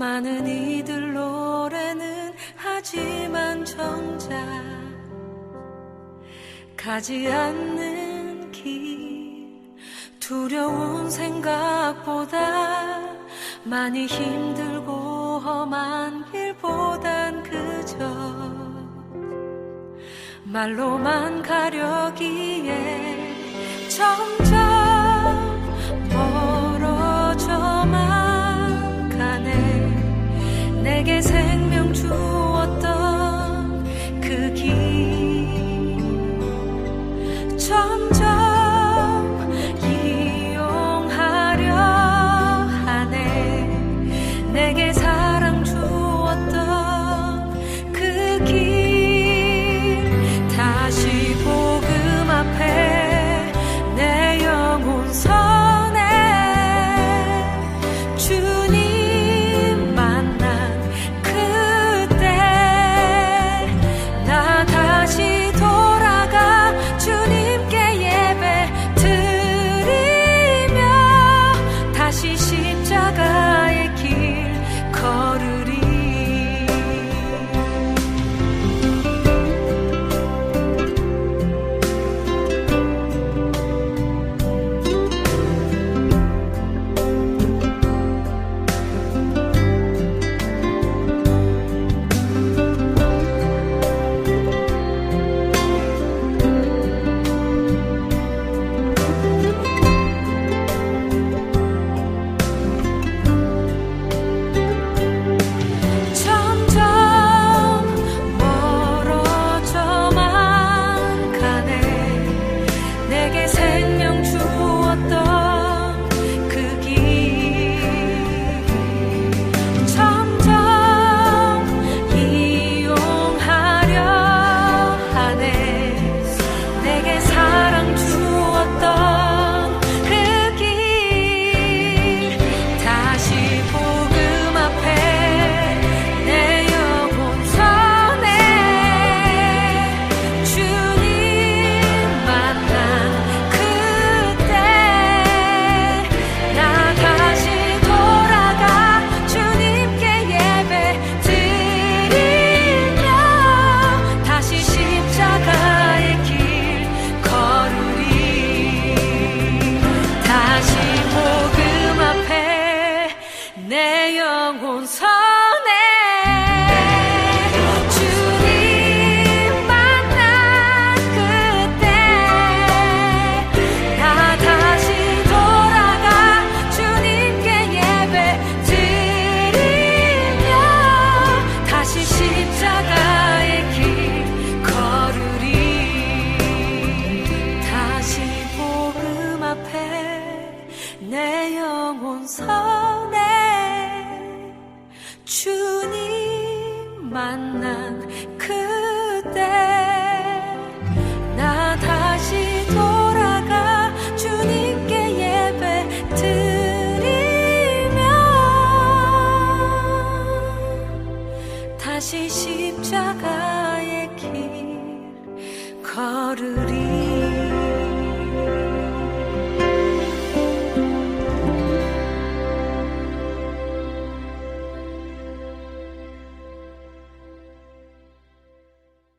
많은 이들 노래는 하지만 정작 가지 않는 길. 두려운 생각보다 많이 힘들고 험한 길보단 그저 말로만 가려기에 점점 영혼 선에 주님 만난 그때 나 다시 돌아가 주님께 예배 드리며 다시 십자가의 길 걸으리